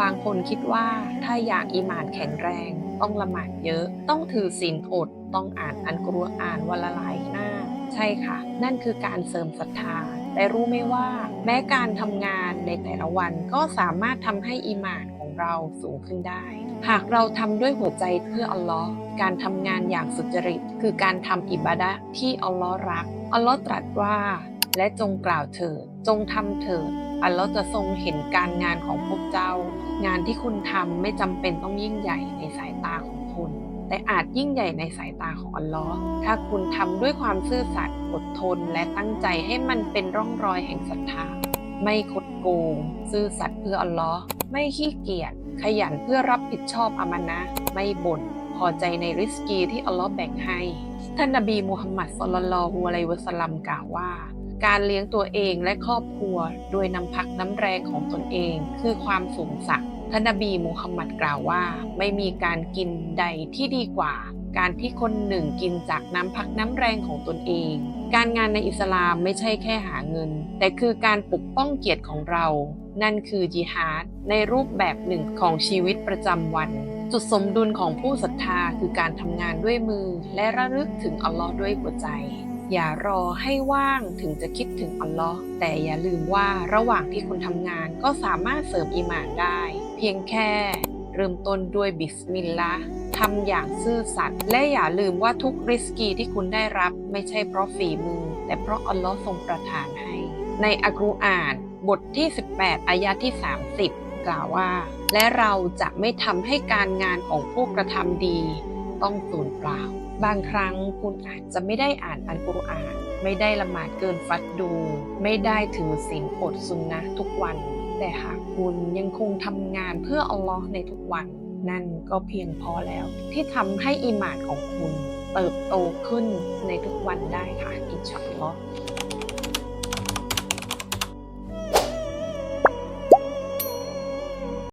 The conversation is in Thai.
บางคนคิดว่าถ้าอยากอีหมานแข็งแรง ต้องละหมาดเยอะ ต้องถือศีลอด ต้องอ่านอันกุรอานวันละหลายหน้า ใช่ค่ะ นั่นคือการเสริมศรัทธา แต่รู้ไหมว่า แม้การทำงานในแต่ละวันก็สามารถทำให้อีหมานของเราสูงขึ้นได้ หากเราทำด้วยหัวใจเพื่ออัลลอฮ์การทำงานอย่างสุจริต คือการทำอิบาดะที่อัลลอฮ์รักอัลลอฮ์ตรัสว่า และจงกล่าวเถิด จงทำเถิด อัลลอฮ์จะทรงเห็นการงานของพวกเจ้า งานที่คุณทำไม่จำเป็นต้องยิ่งใหญ่ในสายตาของคุณ แต่อาจยิ่งใหญ่ในสายตาของอัลลอฮ์ถ้าคุณทำด้วยความซื่อสัตย์อดทน และตั้งใจให้มันเป็นร่องรอยแห่งศรัทธา ไม่คดโกง ซื่อสัตย์เพื่ออัลลอฮ์ไม่ขี้เกียจ ขยันเพื่อรับผิดชอบอามานะ ไม่บ่นพอใจในริสกีที่อัลลอฮ์แบ่งให้ ท่านนบีมูฮัมมัดศ็อลลัลลอฮุอะลัยวะสัลลัมกล่าวว่า การเลี้ยงตัวเองและครอบครัว โดยน้ำพักน้ำแรงของตนเอง คือความสูงสักท่านนบีมูฮัมมัดกล่าวว่า ไม่มีการกินใดที่ดีกว่า การที่คนหนึ่งกินจากน้ำพักน้ำแรงของตนเอง การงานในอิสลามไม่ใช่แค่หาเงิน แต่คือการปกป้องเกียรติของเรา นั่นคือจิฮาดในรูปแบบหนึ่งของชีวิตประจำวันจุดสมดุลของผู้ศรัทธาคือการทำงานด้วยมือ และระลึกถึงอัลลอฮ์ด้วยหัวใจ อย่ารอให้ว่างถึงจะคิดถึงอัลลอฮ์แต่อย่าลืมว่าระหว่างที่คุณทำงานก็สามารถเสริมอีหมานได้ เพียงแค่เริ่มต้นด้วยบิสมิลลาห์ทำอย่างซื่อสัตย์และอย่าลืมว่าทุกริสกีที่คุณได้รับไม่ใช่เพราะฝีมือ แต่เพราะอัลลอฮ์ทรงประทานให้ ในอักรุอานบทที่ 18 อายะที่ 30 กล่าวว่า และเราจะไม่ทำให้การงานของผู้กระทำดี ต้องสูญเปล่า บางครั้งคุณอาจจะไม่ได้อ่านอัลกุรอาน ไม่ได้ละหมาดเกินฟัดดู ไม่ได้ถือศีลอดซุนนะทุกวัน แต่หากคุณยังคงทำงานเพื่ออัลลอฮ์ในทุกวัน นั่นก็เพียงพอแล้ว ที่ทำให้อีหมานของคุณ เติบโตขึ้นในทุกวันได้ค่ะอินชาอัลลอฮ์